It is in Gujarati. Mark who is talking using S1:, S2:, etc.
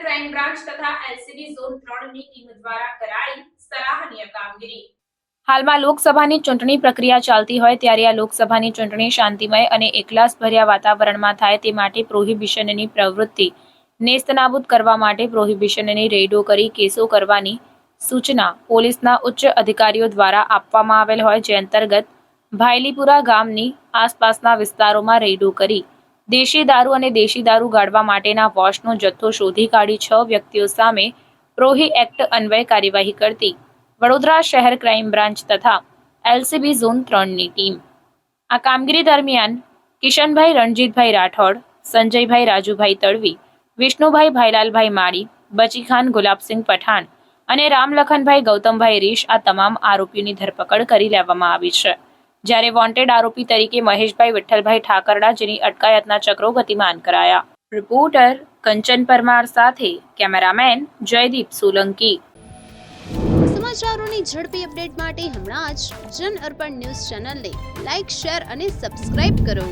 S1: ક્રાઇમ બ્રાન્ચ તથા એલસીબી ઝોન 3 ની ટીમ દ્વારા કરાઈ સરાહનીય કામગીરી. હાલમાં લોકસભાની ચૂંટણી પ્રક્રિયા ચાલતી હોય ત્યારે આ લોકસભાની ચૂંટણી શાંતિમય અને એકલાસભર્યા વાતાવરણમાં થાય તે માટે પ્રોહિબિશનની પ્રવૃત્તિ નેસ્તનાબૂદ કરવા માટે પ્રોહિબિશનની રેડો કરી કેસો કરવાની સૂચના પોલીસના ઉચ્ચ અધિકારીઓ દ્વારા આપવામાં આવેલ હોય જે અંતર્ગત ભાયલીપુરા ગામની આસપાસના વિસ્તારોમાં રેડો કરી દેશી દારૂ અને દેશી દારૂ ગાળવા માટેના વોશનો જથ્થો શોધી કાઢી છ વ્યક્તિઓ સામે પ્રોહી એક્ટ અન્વયે કાર્યવાહી કરતી. વડોદરા શહેર ક્રાઇમ બ્રાન્ચ તથા એલસીબી ઝોન ત્રણની ટીમ. આ કામગીરી દરમિયાન કિશનભાઈ, રણજીતભાઈ રાઠોડ, સંજયભાઈ, રાજુભાઈ તડવી, વિષ્ણુભાઈ, ભાઈલાલભાઈ માળી, બચીખાન, ગુલાબસિંહ પઠાણ અને રામલખનભાઈ, ગૌતમભાઈ રીશ આ તમામ આરોપીઓની ધરપકડ કરી લેવામાં આવી છે. જ્યારે વોન્ટેડ આરોપી તરીકે મહેશભાઈ વિઠ્ઠલભાઈ ઠાકરડા, જેની અટકાયતના ચક્રો ગતિમાન કરાયા. રિપોર્ટર કંચન પરમાર સાથે કેમેરામેન જયદીપ સોલંકી.
S2: સમાચારોની ઝડપી અપડેટ માટે હમણાં જ જન અર્પણ ન્યૂઝ ચેનલને લાઇક શેર અને સબસ્ક્રાઇબ કરો.